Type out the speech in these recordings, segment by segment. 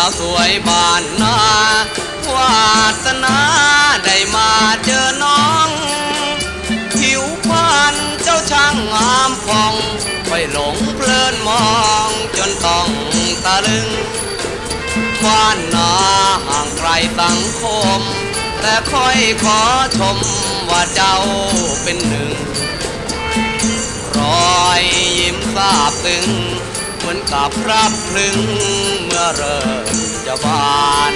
าวสวยบ้านนาวาสนาได้มาเจอน้อง ผิวพรรณเจ้าช่างงามผ่องไปหลงเพลินมองจนต้องตะลึงบ้านนาห่างไกลสังคม แต่ค่อยขอชมว่าเจ้าเป็นหนึ่ง รอยยิ้มซาบซึ้ง เหมือนกับรับพลึงเมื่อเริ่มจะบาน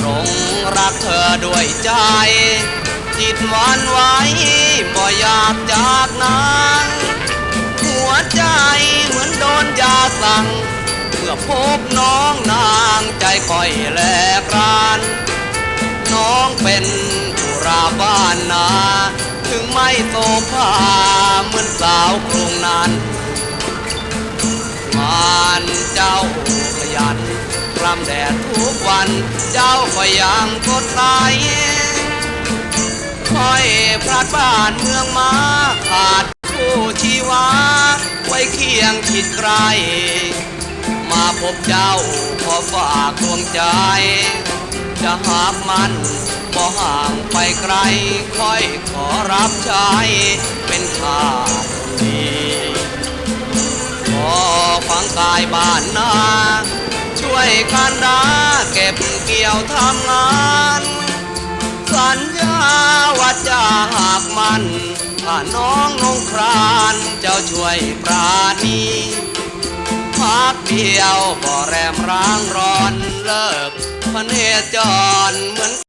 หลงรักเธอด้วยใจ จิตหวานไว้บ่อยากจากนางหัวใจเหมือนโดนยาสั่ง เมื่อพบน้องนางใจค่อยแลกราน น้องเป็นผู้ราบ้านนา ถึงไม่โตภาเหมือนสาวกรุงนั้น กลำแดดทุกวัน เจ้าก็ยังกดไลคอยพลาดบ้านเมืองมาขาดผู้ชีวา ไว้เคียงชิดไกล มาพบเจ้าขอฝากดวงใจ จะหากมันบ่ห่างไปไกล ค่อยขอรับใช้เป็นข้าคนดีขอฟังกายบ้านนา วยกันดาเก็บเกี่ยวทำงาน สัญญาว่าจะหากมันถ้าน้องนงครานเจ้าช่วยปราณีพักเดียวบ่แรมร้างร้อนเลิกพระเนจรเหมือน